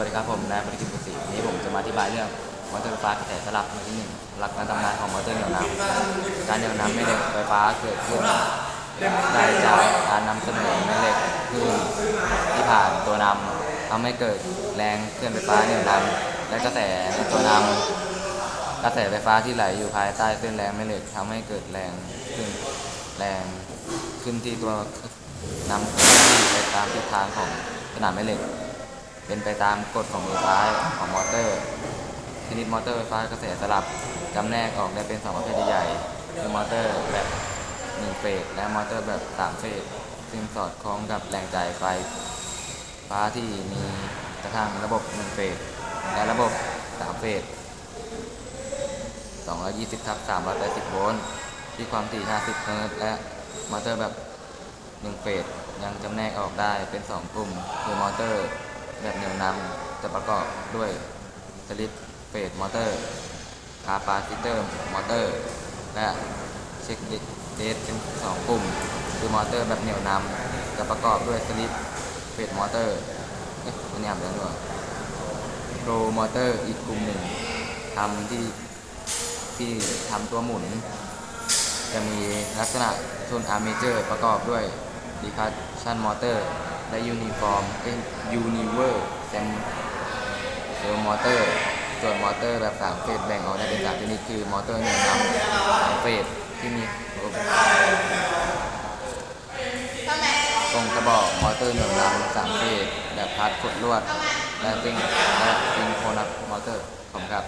วัสดีครับผมนายปริกิตกุศิวันนี้ผมจะมาอธิบายเรื่องมอเตอร์ไฟฟ้ากระแสสลับในที่หนึ่งหลักการทำงานของมอเตอร์เหนี่ยวน้ำการเหนี่ยวน้ำแม่เหล็กไฟฟ้าเกิดขึ้นได้จากการนำเสนอแม่เหล็กขึ้นที่ผ่านตัวนำทำให้เกิดแรงเคลื่อนไฟฟ้าเหนี่ยวน้ำและกระแสในตัวนำกระแสไฟฟ้าที่ไหลอยู่ภายใต้เส้นแรงแม่เหล็กทำให้เกิดแรงขึ้นแรงขึ้นที่ตัวนำที่ไปตามทิศทางของขนาดแม่เหล็ก เป็นไปตามกฎของมือซ้ายของมอเตอร์ชนิดมอเตอร์ไฟฟ้ากระแสสลับจำแนกออกได้เป็นสองประเภทใหญ่คือมอเตอร์แบบ1เฟสและมอเตอร์แบบ3เฟสซึ่งสอดคล้องกับแรงจ่ายไฟฟ้าที่มีกระทั่งระบบ1เฟสและระบบ3เฟส220ทับ380โวลต์ที่ความถี่50เฮิร์ตซ์และมอเตอร์แบบ1เฟสยังจำแนกออกได้เป็น 2 กลุ่มคือมอเตอร์ แบบเหนียวนำจะประกอบด้วยสลิปเฟสมอเตอร์คาปาซิเตอร์มอเตอร์ และเช็คเดสเป็น2กลุ่ม คือมอเตอร์แบบเหนียวนำจะประกอบด้วยสลิปเฟสมอเตอร์เอ๊ะมันยามเดี๋ยวด้วยโรมอเตอร์อีกกลุ่มหนึ่งทำที่ที่ทำตัวหมุน จะมีลักษณะทุนอาร์เมเจอร์ประกอบด้วยดีคัชชันมอเตอร์ และยูนิฟอร์มเป็นยูนิเวอร์แซมเซลมอเตอร์ ส่วนมอเตอร์แบบสามเฟสแบ่งออกได้เป็นสามชนิดคือมอเตอร์หนึ่งน้ำสามเฟสที่มีตรงกระบอกมอเตอร์หนึ่งน้ำสามเฟสแบบพัดกดลวด และซิงและซิงโคนัสมอเตอร์ผมครับ